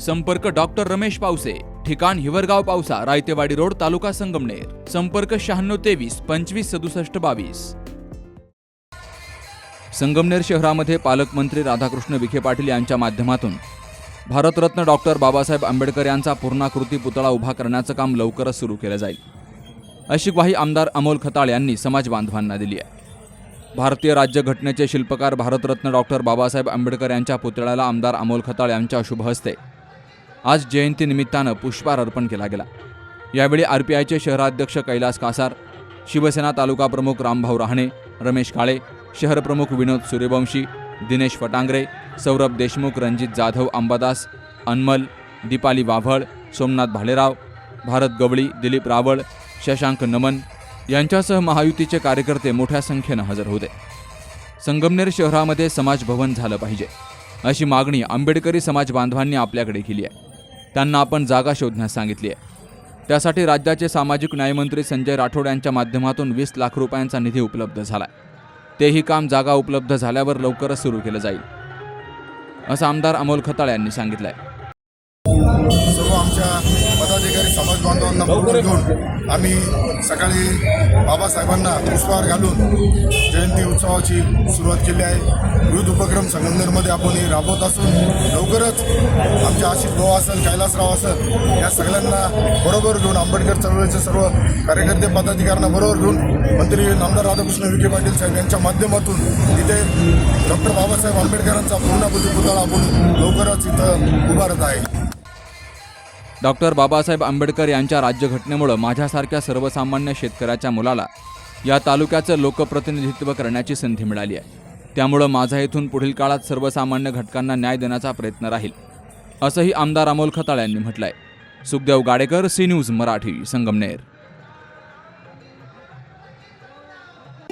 संपर्क डॉक्टर रमेश पावसे ठिकाण हिवरगाव पावसा रायतेवाडी रोड तालुका संगमनेर. संपर्क शहाण्णव तेवीस पंचवीस सदुसष्ट बावीस. संगमनेर शहरामध्ये पालकमंत्री राधाकृष्ण विखे पाटील यांच्या माध्यमातून भारतरत्न डॉक्टर बाबासाहेब आंबेडकर यांचा पूर्णाकृती पुतळा उभा करण्याचं काम लवकरच सुरू केलं जाईल. अशी ग्वाही आमदार अमोल खताळ यांनी समाज बांधवांना दिली आहे. भारतीय राज्यघटनेचे शिल्पकार भारतरत्न डॉक्टर बाबासाहेब आंबेडकर यांच्या पुतळ्याला आमदार अमोल खताळ यांच्या शुभहस्ते आज जयंतीनिमित्तानं पुष्पहार अर्पण केला गेला. यावेळी आर पी आयचे शहराध्यक्ष कैलास कासार शिवसेना तालुका प्रमुख रामभाऊ रहाणे रमेश काळे शहरप्रमुख विनोद सूर्यवंशी दिनेश फटांगरे सौरभ देशमुख रणजित जाधव अंबादास अनमल दीपाली वाव्हळ सोमनाथ भालेराव भारत गवळी दिलीप रावळ शशांक नमन यांच्यासह महायुतीचे कार्यकर्ते मोठ्या संख्येनं हजर होते. संगमनेर शहरामध्ये समाज भवन झालं पाहिजे अशी मागणी आंबेडकरी समाज बांधवांनी आपल्याकडे केली आहे. त्यांना आपण जागा शोधण्यास सांगितली आहे. त्यासाठी राज्याचे सामाजिक न्यायमंत्री संजय राठोड यांच्या माध्यमातून वीस लाख रुपयांचा निधी उपलब्ध झाला तेही काम जागा उपलब्ध झाल्यावर लवकरच सुरू केलं जाईल असं आमदार अमोल खताळ यांनी सांगितलं आहे बांधवांना बरोबर घेऊन आम्ही सकाळी बाबासाहेबांना पुष्पहार घालून जयंती उत्सवाची सुरुवात केली आहे. विविध उपक्रम संगमनेरमध्ये आपण हे राबवत असून लवकरच आमचे आशिष भाऊ असेल कैलासराव असेल या सगळ्यांना बरोबर घेऊन आंबेडकर चळवळीचे सर्व कार्यकर्ते पदाधिकाऱ्यांना बरोबर घेऊन मंत्री नामदार राधाकृष्ण विखे पाटील साहेब यांच्या माध्यमातून तिथे डॉक्टर बाबासाहेब आंबेडकरांचा पूर्णबुद्धी पुतळा आपण लवकरच इथं उभारत आहे. डॉक्टर बाबासाहेब आंबेडकर यांच्या राज्यघटनेमुळं माझ्यासारख्या सर्वसामान्य शेतकऱ्याच्या मुलाला या तालुक्याचं लोकप्रतिनिधित्व करण्याची संधी मिळाली आहे. त्यामुळं माझा इथून पुढील काळात सर्वसामान्य घटकांना न्याय देण्याचा प्रयत्न राहील असंही आमदार अमोल खताळ यांनी म्हटलंय. Sukhdev Gadekar C news Marathi Sangamner.